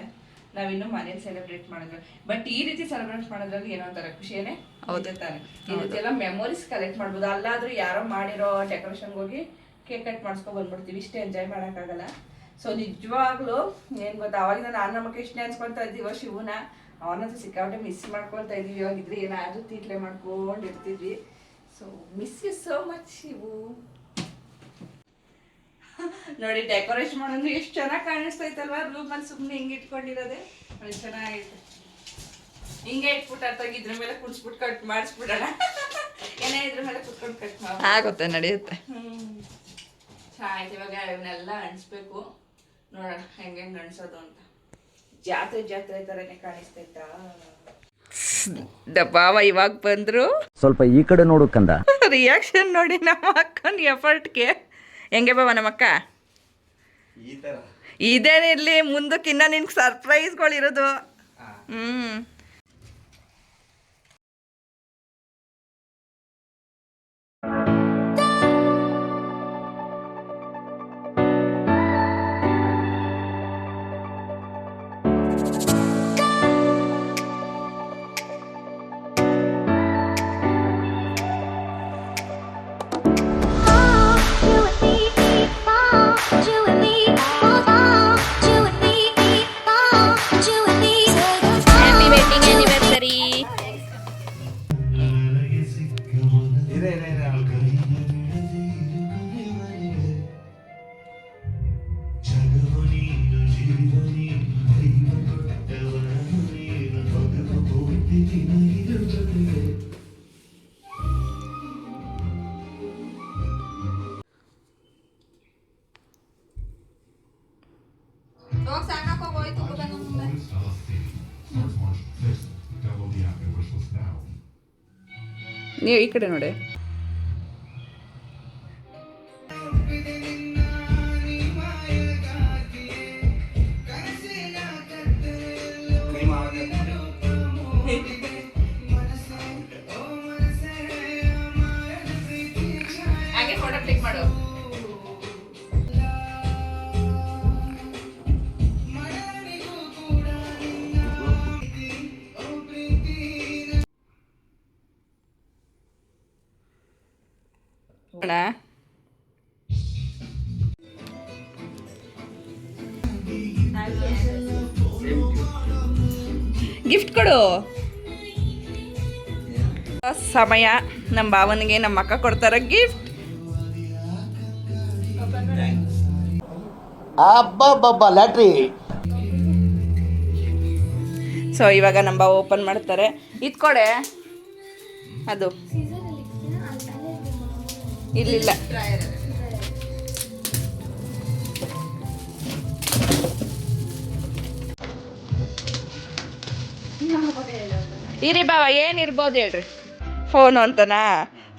ನಾವಿನ್ನೂ ಮನೇಲಿ ಸೆಲೆಬ್ರೇಟ್ ಮಾಡಿದ್ರೆ ಬಟ್ ಈ ರೀತಿ ಸೆಲೆಬ್ರೇಟ್ ಮಾಡೋದ್ರಲ್ಲಿ ಏನೋ ಒಂಥರ ಖುಷಿಯೇ ಹೌದು. ತಾನೆ. ಈ ರೀತಿ ಎಲ್ಲ ಮೆಮೊರೀಸ್ ಕಲೆಕ್ಟ್ ಮಾಡ್ಬೋದು. ಅಲ್ಲಾದ್ರೂ ಯಾರೋ ಮಾಡಿರೋ ಡೆಕೋರೇಷನ್ಗೆ ಹೋಗಿ ಕೇಕ್ ಕಟ್ ಮಾಡಿಸ್ಕೊಂಡು ಬಂದ್ಬಿಡ್ತೀವಿ. ಇಷ್ಟೇ ಎಂಜಾಯ್ ಮಾಡೋಕ್ಕಾಗಲ್ಲ. ಸೊ ನಿಜವಾಗ್ಲೂ ಏನು ಗೊತ್ತಾ? ಅವಾಗಿಂದ ನಾನು ನಮ್ಮ ಕೃಷ್ಣ ಅನ್ಸ್ಕೊಳ್ತಾ ಇದ್ದೀವ ಶಿವನ. ಅವನಂತೂ ಸಿಕ್ಕಾಪಟ್ಟೆ ಮಿಸ್ ಮಾಡ್ಕೊಳ್ತಾ ಇದೀವಿ. ಇವಾಗಿದ್ರೆ ಏನಾದ್ರೂ ತೀಟ್ಲೆ ಮಾಡ್ಕೊಂಡಿರ್ತಿದ್ವಿ. So miss you so much Shivu. ನೋಡಿ ಡೆಕೋರೇಷನ್ ಮಾಡೋದು ಎಷ್ಟು ಚೆನ್ನಾಗಿ ಕಾಣಿಸ್ತೈತಲ್ವಾ? ಅಲ್ಲಿ ಸುಮ್ಮನೆ ಹಿಂಗೆ ಇಟ್ಕೊಂಡಿರೋದೆ. ನೋಡಿ ಚೆನ್ನಾಗೈತೆ. ಹಿಂಗೆ ಇಟ್ಬಿಟ್ಟು ಅರ್ಥಾಗಿ ಇದ್ರ ಮೇಲೆ ಕುಡ್ಸ್ಬಿಟ್ಟು ಕಟ್ ಮಾಡಿಸ್ಬಿಡೋಣ. ಏನೇ ಇದ್ರ ಮೇಲೆ ಕುತ್ಕೊಂಡು ಕಟ್ ಮಾಡಿ ಆಗುತ್ತೆ ನಡೆಯುತ್ತೆ. ಹ್ಞೂ ಚೆನ್ನಾಗಿ ಇವಾಗ ಇವನ್ನೆಲ್ಲ ಅಣಿಸ್ಬೇಕು ನೋಡೋಣ ಹೆಂಗೆ ಹೆಂಗೆ ಅಂತ. ಜಾತ್ರೆ ಜಾತ್ರೆ ಥರನೇ ಕಾಣಿಸ್ತೈತಾ ದಬ್ಬಾವ ಇವಾಗ ಬಂದ್ರು. ಸ್ವಲ್ಪ ಈ ಕಡೆ ನೋಡು ಕಂದ. ರಿಯಾಕ್ಷನ್ ನೋಡಿ ನಮ್ಮ ಅಕ್ಕನ ಎಫರ್ಟ್ಗೆ ಹೆಂಗೆ ಬಾವ ನಮ್ಮ ಅಕ್ಕ? ಇದೇನಿರ್ಲಿ ಮುಂದಕ್ಕಿನ್ನ ನಿನ್ಗೆ ಸರ್ಪ್ರೈಸ್ಗಳಿರೋದು ಹ್ಞೂ ನೀವು ಈ ಕಡೆ ನೋಡಿ. ಗಿಫ್ಟ್ ಕೊಡು. ಸಮಯ ನಮ್ಮ ಭಾವನಿಗೆ ನಮ್ಮ ಅಕ್ಕ ಕೊಡ್ತಾರ ಗಿಫ್ಟ್ ಲ್ಯಾಟ್ರಿ. ಸೊ ಇವಾಗ ನಮ್ಮ ಭಾವ ಓಪನ್ ಮಾಡ್ತಾರೆ. ಇದ್ಕೊಡೆ. ಅದು. ಇಲ್ಲಿಲ್ಲ ಇರಿ ಬಾವ ಏನಿರ್ಬೋದು ಹೇಳ್ರಿ. ಫೋನು ಅಂತನಾ?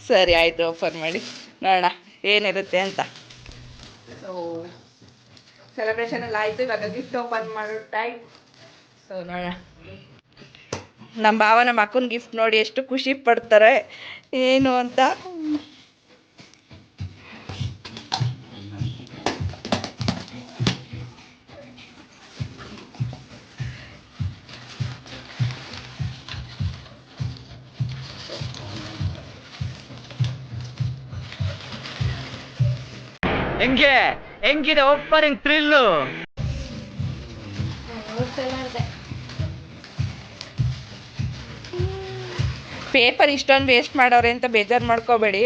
ಸರಿ ಆಯಿತು ಓಪನ್ ಮಾಡಿ. ನೋಡೋಣ ಏನಿರುತ್ತೆ ಅಂತ. ಸೊ ಸೆಲೆಬ್ರೇಷನ್ ಎಲ್ಲ ಆಯಿತು ಇವಾಗ ಗಿಫ್ಟ್ ಓಪನ್ ಮಾಡೋ ಟೈಮ್ ಸೊ ನೋಡೋಣ. ನಮ್ಮ ಭಾವ ನಮ್ಮ ಅಕ್ಕನ ಗಿಫ್ಟ್ ನೋಡಿ ಎಷ್ಟು ಖುಷಿ ಪಡ್ತಾರೆ. ಏನು ಅಂತ? ಹೆಂಗಿದೆ ಓಪನಿಂಗ್ ಥ್ರಿಲ್ಲು ಪೇಪರ್ ಇಷ್ಟೊಂದು ವೇಸ್ಟ್ ಮಾಡೋರೆ ಅಂತ ಬೇಜಾರು ಮಾಡ್ಕೋಬೇಡಿ.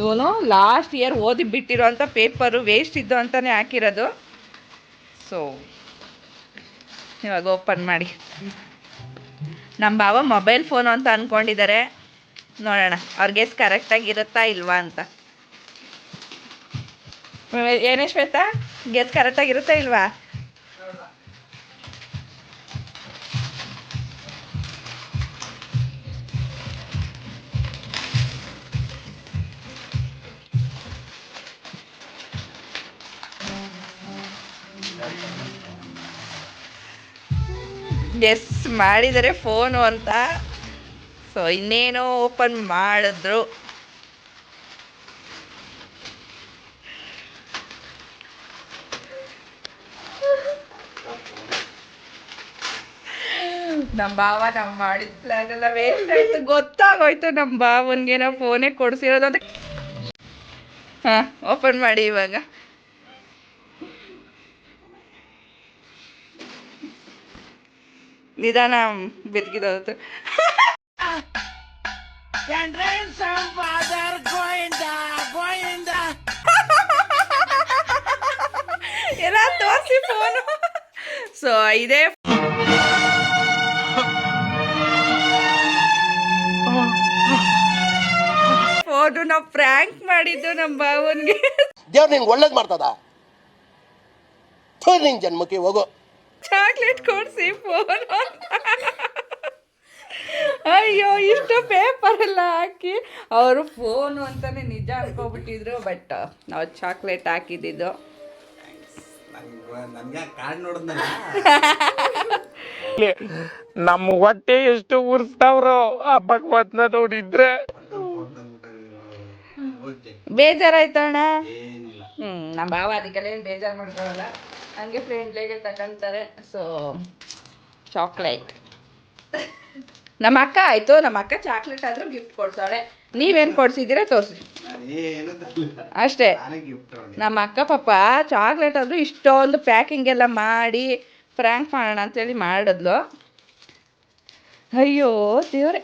ಇವನು ಲಾಸ್ಟ್ ಇಯರ್ ಓದಿ ಬಿಟ್ಟಿರೋ ಅಂಥ ಪೇಪರು ವೇಸ್ಟ್ ಇದ್ದು ಅಂತಲೇ ಹಾಕಿರೋದು. ಸೊ ಇವಾಗ ಓಪನ್ ಮಾಡಿ. ನಮ್ಮ ಭಾವ ಮೊಬೈಲ್ ಫೋನು ಅಂತ ಅಂದ್ಕೊಂಡಿದ್ದಾರೆ ನೋಡೋಣ, ಅವ್ರಿಗೆ ಕರೆಕ್ಟಾಗಿ ಇರುತ್ತಾ ಇಲ್ವಾ ಅಂತ. ಏನೇ ಶ್ವೇತಾ ಕರೆಕ್ಟ್ ಕರೆಕ್ಟಾಗಿರುತ್ತಾ ಇಲ್ವಾ? ಎಸ್ ಮಾಡಿದರೆ ಫೋನು ಅಂತ. ಸೊ ಇನ್ನೇನೋ ಓಪನ್ ಮಾಡಿದ್ರು. ನಮ್ಮ ಬಾವ ನಮ್ಮ ಮಾಡಿದ ಪ್ಲಾನ್ ಎಲ್ಲ ವೇಸ್ಟ್ ಆಯ್ತು ಗೊತ್ತಾಗೋಯ್ತು ನಮ್ಮ ಬಾವನ್ಗೆ ನಾವು ಫೋನೇ ಕೊಡ್ಸಿರೋದು ಅಂತ. ಹಾ ಓಪನ್ ಮಾಡಿ ಇವಾಗ. ನಿಧಾನ ಬೆದಗಿದೋದು ಎಲ್ಲ ತೋರಿಸಿ ಫೋನು ಸೊ ಇದೇ ಫೋನು ನಾವು ಪ್ರ್ಯಾಂಕ್ ಮಾಡಿದ್ದು ನಮ್ಮ ಭಾವನ್ಗೆ. ದೇವ್ರು ನಿಂಗೆ ಒಳ್ಳೇದು ಮಾಡ್ತದ? ಥೋ ನಿಂಗೆ ಜನ್ಮಕ್ಕೆ ಹೋಗು. ಚಾಕ್ಲೇಟ್ ಕೊಡಿಸಿ ಫೋನ್ ಅಯ್ಯೋ ಇಷ್ಟು ಪೇಪರ್ ಎಲ್ಲ ಹಾಕಿ ಅವರು ಫೋನು ಅಂತಾನೆ ನಿಜ ಅನ್ಕೋಬಿಟ್ಟಿದ್ರು ಬಟ್ ನಾವು ಚಾಕ್ಲೇಟ್ ಹಾಕಿದ್ದು ನಮ್ಮ ಹೊಟ್ಟೆ ಎಷ್ಟು ಉರ್ಸ್ತಾವ್ರೋ ಆ ಭಗವತ್ನ ನೋಡಿದ್ರೆ. ಬೇಜಾರಾಯ್ತಣ್ಣ ಹ್ಞೂ ನಮ್ಮ ಭಾವ ಅದಕ್ಕೆಲ್ಲ ಏನು ಬೇಜಾರು ಮಾಡ್ಕೊಳಲ್ಲ ಹಂಗೆ ಫ್ರೆಂಡ್ಲಿಗೆ ತಗೊಂತಾರೆ ಸೊ ಚಾಕ್ಲೇಟ್ ನಮ್ಮ ಅಕ್ಕ ಆಯಿತು ನಮ್ಮ ಅಕ್ಕ ಚಾಕ್ಲೇಟ್ ಆದರೂ ಗಿಫ್ಟ್ ಕೊಡ್ತಾಳೆ. ನೀವೇನು ಕೊಡ್ಸಿದ್ದೀರಾ? ತೋರಿಸಿ. ಅಷ್ಟೇ. ನಮ್ಮ ಅಕ್ಕ ಪಾಪ ಚಾಕ್ಲೇಟ್ ಆದರೂ ಇಷ್ಟೊಂದು ಪ್ಯಾಕಿಂಗ್ ಎಲ್ಲ ಮಾಡಿ ಫ್ರ್ಯಾಂಕ್ ಮಾಡೋಣ ಅಂತೇಳಿ ಮಾಡಿದ್ಲು. ಅಯ್ಯೋ ದೇವ್ರೆ.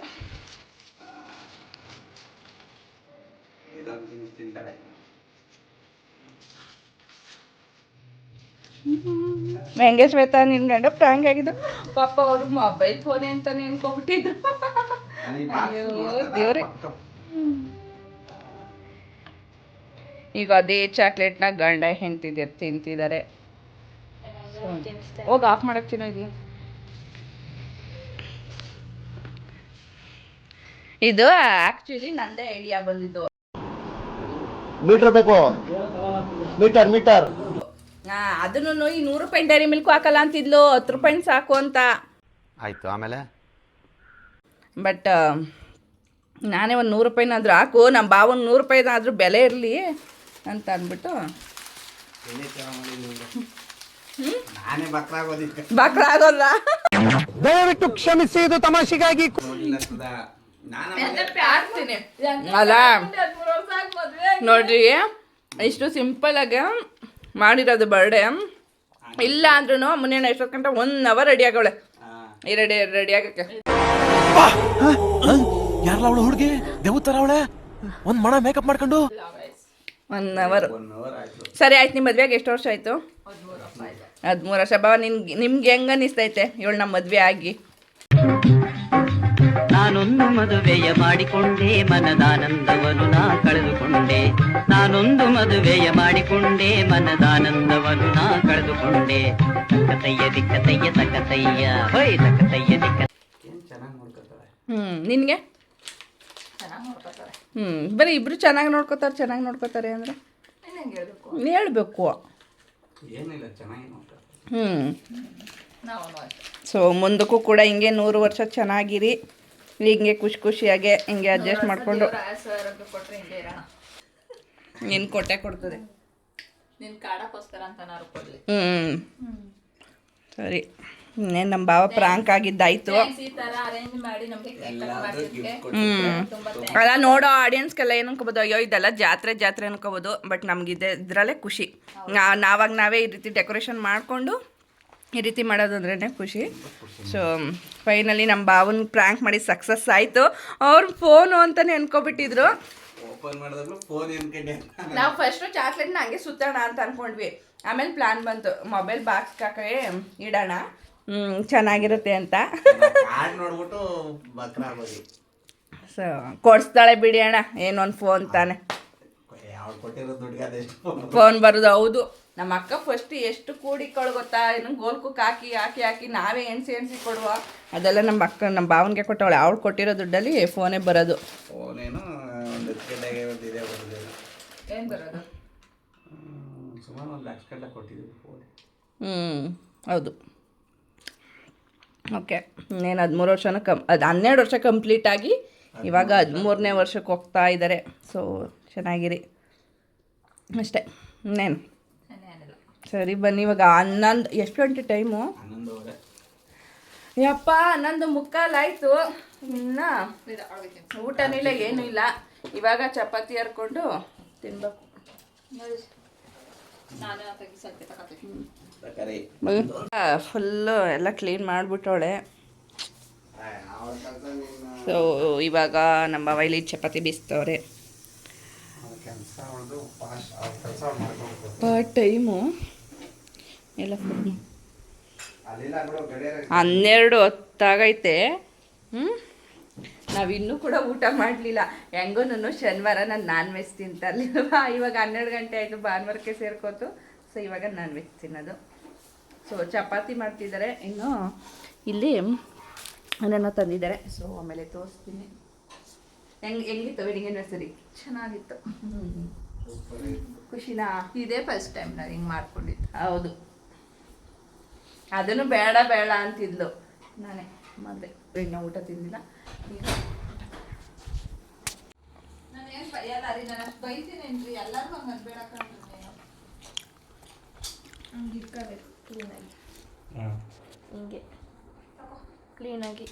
ಹೆಂಗೆ ಶ್ವೇತ ನಿನ್ ಗಂಡ ಪ್ರಾಂಗ್ ಆಗಿದ್ದು? ಪಾಪ ಅವರು ಮೊಬೈಲ್ ಫೋನ್ ಅಂತ ನೆನ್ಕೊಬಿಟ್ಟಿದ್ರು ದೇವ್ರಿ. ದೇವ್ರೆ ಈಗ ಅದೇ ಚಾಕ್ಲೇಟ್ನ ಗಂಡ ಹೆಂಡ್ತಿದ್ಯರ್ ತಿಂತಿದ್ದಾರೆ ಹೋಗಿ ಆಫ್ ಮಾಡಕ್ ತಿನ್ನೋ ಇದೆಯಾ. ಇದು ಆಕ್ಚುಲಿ ನಂದೇ ಐಡಿಯಾ ಬಂದಿದ್ದು. ಮೀಟರ್ ಬೇಕು. ಮೀಟರ್ ಮೀಟರ್ ಹಾ ಅದನ್ನು ಈ ನೂರು ರೂಪಾಯಿ ಡೈರಿ ಮಿಲ್ಕು ಹಾಕಲ್ಲ ಅಂತಿದ್ಲು ಹತ್ತು ರೂಪಾಯಿ ಸಾಕು ಅಂತ. ಆಯ್ತು ಆಮೇಲೆ? ಬಟ್ ನಾನೇ ಒಂದು ನೂರು ರೂಪಾಯಿನಾದ್ರೂ ಹಾಕು ನಮ್ಮ ಬಾವನ್ ನೂರು ರೂಪಾಯಿನಾದ್ರೂ ಬೆಲೆ ಇರಲಿ ಅಂತ ಅಂದ್ಬಿಟ್ಟು. ಬಕ್ರ ಆಗೋಲ್ಲ? ದಯವಿಟ್ಟು ಕ್ಷಮಿಸಿ ಇದು ತಮಾಷೆಗಾಗಿ ಅಲ್ಲ? ನೋಡ್ರಿ ಇಷ್ಟು ಸಿಂಪಲ್ ಆಗಿ ಮಾಡಿರೋದು ಬರ್ಡೇ ಇಲ್ಲ ಅಂದ್ರೂ ಮುನ್ನೇನ ಎಷ್ಟೊತ್ತ ಗಂಟೆ ಒನ್ ಅವರ್ ರೆಡಿ ಆಗವಳೆ. ಈ ರೆಡಿ ರೆಡಿ ಆಗಕ್ಕೆ. ಯಾರಲ್ಲ ಅವಳು ಹುಡುಗಿ? ದೇವತರ ಅವಳೆ? ಒಂದ್ ಮಣ ಮೇಕಪ್ ಮಾಡ್ಕೊಂಡು? ಒನ್ ಅವರ್ ಸರಿ ಆಯ್ತು ನಿಮ್ಮ ಮದ್ವೆಗೆ ಎಷ್ಟು ವರ್ಷ ಆಯ್ತು? ಹದಿಮೂರು ವರ್ಷ ಬಾವ ನಿನ್ ನಿಮ್ಗೆ ಹೆಂಗ ಅನಿಸ್ತೈತೆ? ಇವಳು ನಮ್ಮ ಮದ್ವೆ ಆಗಿ. ನಾನೊಂದು ಮದುವೆಯ ಮಾಡಿಕೊಂಡೆ ಮನದಾನಂದವನು ನಾ ಕಳೆದುಕೊಂಡೆ. ನಾನೊಂದು ಮದುವೆಯ ಮಾಡಿಕೊಂಡೆ ಮನದಾನಂದವನು ನಾ ಕಳೆದುಕೊಂಡೆ. ತಕ್ಕತಯ್ಯ ದಿಕ್ಕತಯ್ಯ ತಕ್ಕತಯ್ಯ ಹೊಯ್ ತಕ್ಕತಯ್ಯ ದಿಕ್ಕ ಹ್ಮ್ ನಿನ್ಗೆ? ಹ್ಮ್ ಬರೀ ಇಬ್ರು ಚೆನ್ನಾಗಿ ನೋಡ್ಕೋತಾರೆ ಚೆನ್ನಾಗಿ ನೋಡ್ಕೋತಾರೆ ಅಂದ್ರೆ? ಹೇಳ್ಬೇಕು? ಹ್ಮ್. ಸೊ ಮುಂದಕ್ಕೂ ಕೂಡ ಹಿಂಗೆ ನೂರು ವರ್ಷ ಚೆನ್ನಾಗಿರಿ. ಹಿಂಗೆ ಖುಷಿ ಖುಷಿಯಾಗೆ ಹಿಂಗೆ ಅಡ್ಜಸ್ಟ್ ಮಾಡಿಕೊಂಡು ನಿನ್ ಕೊಟ್ಟೆ ಕೊಡ್ತದೆ. ಹ್ಮ್ ಸರಿ. ಇನ್ನೇನು ನಮ್ಮ ಭಾವ ಪ್ರಾಂಕ್ ಆಗಿದ್ದಾಯ್ತು. ಹ್ಮ್. ಅಲ್ಲ ನೋಡೋ ಆಡಿಯನ್ಸ್ಗೆಲ್ಲ ಏನು ಅನ್ಕೋಬೋದು? ಅಯ್ಯೋ ಇದೆಲ್ಲ ಜಾತ್ರೆ ಜಾತ್ರೆ ಅನ್ಕೋಬೋದು. ಬಟ್ ನಮ್ಗಿದೆ ಇದರಲ್ಲೇ ಖುಷಿ. ನಾವಾಗ ನಾವೇ ಈ ರೀತಿ ಡೆಕೋರೇಷನ್ ಮಾಡಿಕೊಂಡು ಈ ರೀತಿ ಮಾಡೋದಂದ್ರೇ ಖುಷಿ. ಸೊ ಫೈನಲಿ ನಮ್ಮ ಬಾವನ್ ಪ್ರ್ಯಾಂಕ್ ಮಾಡಿ ಸಕ್ಸಸ್ ಆಯಿತು. ಅವ್ರ ಫೋನು ಅಂತಲೇ ಅನ್ಕೊಬಿಟ್ಟಿದ್ರು ನಾವು ಫಸ್ಟು ಚಾಕ್ಲೇಟ್ನ ಹಂಗೆ ಸುತ್ತೋಣ ಅಂತ ಅನ್ಕೊಂಡ್ವಿ. ಆಮೇಲೆ ಪ್ಲಾನ್ ಬಂತು. ಮೊಬೈಲ್ ಬಾಕ್ಸ್ ಹಾಕೇ ಇಡೋಣ. ಹ್ಮ್ ಚೆನ್ನಾಗಿರುತ್ತೆ ಅಂತ. ನೋಡ್ಬಿಟ್ಟು ಬಕ್ರ ಆಗೋದು. ಸೊ ಕೊಡ್ಸ್ತಾಳೆ ಬಿಡಿ ಅಣ್ಣ. ಏನೊಂದು ಫೋನ್ ತಾನೆ. ಫೋನ್ ಬರೋದು ಹೌದು. ನಮ್ಮ ಅಕ್ಕ ಫಸ್ಟ್ ಎಷ್ಟು ಕೂಡಿಕೊಳ್ಳು ಗೊತ್ತಾ? ಏನು ಗೋಲ್ ಕುಕ್ ಹಾಕಿ ಹಾಕಿ ಹಾಕಿ ನಾವೇ ಎಣ್ಸಿ ಎಣ್ಸಿ ಕೊಡುವ. ಅದೆಲ್ಲ ನಮ್ಮ ಅಕ್ಕ ನಮ್ಮ ಭಾವನಿಗೆ ಕೊಟ್ಟವಳೆ. ಅವಳು ಕೊಟ್ಟಿರೋ ದುಡ್ಡಲ್ಲಿ ಫೋನೇ ಬರೋದು. ಹ್ಞೂ ಹೌದು. ಓಕೆ ಇನ್ನೇನು ಹದಿಮೂರು ವರ್ಷನೂ ಕಮ್ ಅದು ಹನ್ನೆರಡು ವರ್ಷ ಕಂಪ್ಲೀಟ್ ಆಗಿ ಇವಾಗ ಹದಿಮೂರನೇ ವರ್ಷಕ್ಕೆ ಹೋಗ್ತಾ ಇದ್ದಾರೆ ಸೊ ಚೆನ್ನಾಗಿರಿ. ಅಷ್ಟೇ. ಇನ್ನೇನು? ಸರಿ ಬನ್ನಿ ಇವಾಗ ಹನ್ನೊಂದು ಎಷ್ಟು ಗಂಟೆ ಟೈಮು ಯಪ್ಪ ಹನ್ನೊಂದು ಮುಕ್ಕಾಲಾಯ್ತು ಇನ್ನ ಊಟನೂ ಇಲ್ಲ ಏನೂ ಇಲ್ಲ. ಇವಾಗ ಚಪಾತಿ ಹರ್ಕೊಂಡು ತಿನ್ಬೇಕು. ಫುಲ್ಲು ಎಲ್ಲ ಕ್ಲೀನ್ ಮಾಡಿಬಿಟ್ಟವಳೆ. ಸೊ ಇವಾಗ ನಮ್ಮ ವೈಲಿ ಚಪಾತಿ ಬೀಸ್ತವ್ರೆ ಟೈಮು ಎಲ್ಲ ಫುಲ್ ಹನ್ನೆರಡು ಹೊತ್ತಾಗೈತೆ. ಹ್ಞೂ ನಾವಿನ್ನೂ ಕೂಡ ಊಟ ಮಾಡಲಿಲ್ಲ. ಹೆಂಗೂ ಶನಿವಾರ ನಾನು ನಾನ್ ವೆಜ್ ತಿಂತಾರಲಿಲ್ವಾ ಇವಾಗ ಹನ್ನೆರಡು ಗಂಟೆ ಆಯಿತು ಭಾನುವಾರಕ್ಕೆ ಸೇರ್ಕೋತು. ಸೊ ಇವಾಗ ನಾನ್ ವೆಜ್ ತಿನ್ನೋದು. ಸೊ ಚಪಾತಿ ಮಾಡ್ತಿದ್ದಾರೆ ಇನ್ನು ಇಲ್ಲಿ ಅನ್ನ ತಂದಿದ್ದಾರೆ. ಸೊ ಆಮೇಲೆ ತೋರಿಸ್ತೀನಿ. ಹೆಂಗೆ ಹೆಂಗಿತ್ತು ವೆಡ್ಡಿಂಗ್ ಆ್ಯನಿವರ್ಸರಿ ಚೆನ್ನಾಗಿತ್ತು. ಖುಷಿನಾ? ಇದೇ ಫಸ್ಟ್ ಟೈಮ್ ನಾನು ಹಿಂಗೆ ಮಾಡ್ಕೊಂಡಿದ್ದು. ಹೌದು. ಅದನ್ನು ಬೇಡ ಬೇಡ ಅಂತಿದ್ಲು ನಾನೇ ಮತ್ತೆ ಇನ್ನ ಊಟ ತಿಂದಿಲ್ಲ. ಈಗ ಹಂಗೆ ಕ್ಲೀನಾಗಿ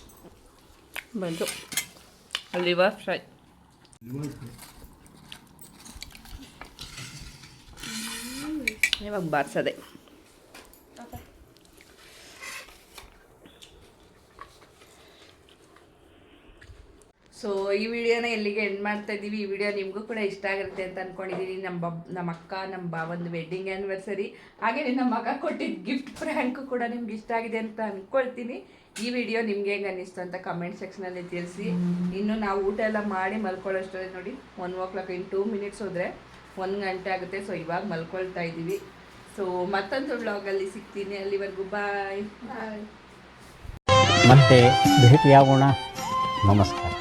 ಬಂದು ಲಿವರ್ ಫ್ರೈ. ಇವಾಗ ಬಾರ್ಸದೆ. ಸೊ ಈ ವಿಡಿಯೋನ ಎಲ್ಲಿಗೆ ಎಂಡ್ ಮಾಡ್ತಾ ಇದ್ದೀವಿ? ಈ ವಿಡಿಯೋ ನಿಮಗೂ ಕೂಡ ಇಷ್ಟ ಆಗಿರುತ್ತೆ ಅಂತ ಅಂದ್ಕೊಂಡಿದ್ದೀನಿ ನಮ್ಮ ಬಬ್ ನಮ್ಮ ಅಕ್ಕ ನಮ್ಮ ಬಾವಂದು ವೆಡ್ಡಿಂಗ್ ಆ್ಯನಿವರ್ಸರಿ ಹಾಗೆ ನಮ್ಮ ಮಗ ಕೊಟ್ಟಿದ್ದ ಗಿಫ್ಟ್ ಪ್ರ್ಯಾಂಕು ಕೂಡ ನಿಮ್ಗೆ ಇಷ್ಟ ಆಗಿದೆ ಅಂತ ಅಂದ್ಕೊಳ್ತೀನಿ ಈ ವಿಡಿಯೋ ನಿಮ್ಗೆ ಹೆಂಗೆ ಅನ್ನಿಸ್ತು ಅಂತ ಕಮೆಂಟ್ ಸೆಕ್ಷನಲ್ಲಿ ತಿಳಿಸಿ. ಇನ್ನು ನಾವು ಊಟ ಎಲ್ಲ ಮಾಡಿ ಮಲ್ಕೊಳ್ಳೋಷ್ಟರಲ್ಲಿ ನೋಡಿ one o'clock in two minutes ಹೋದರೆ ಒಂದು ಗಂಟೆ ಆಗುತ್ತೆ. ಸೊ ಇವಾಗ ಮಲ್ಕೊಳ್ತಾ ಇದ್ದೀವಿ. ಸೊ ಮತ್ತೊಂದು ವ್ಲಾಗಲ್ಲಿ ಸಿಗ್ತೀನಿ. ಅಲ್ಲಿವರೆಗೂ ಬಾಯ್ ಬಾಯ್ ಮತ್ತೆ ಭೇಟಿಯಾಗೋಣ. ನಮಸ್ಕಾರ.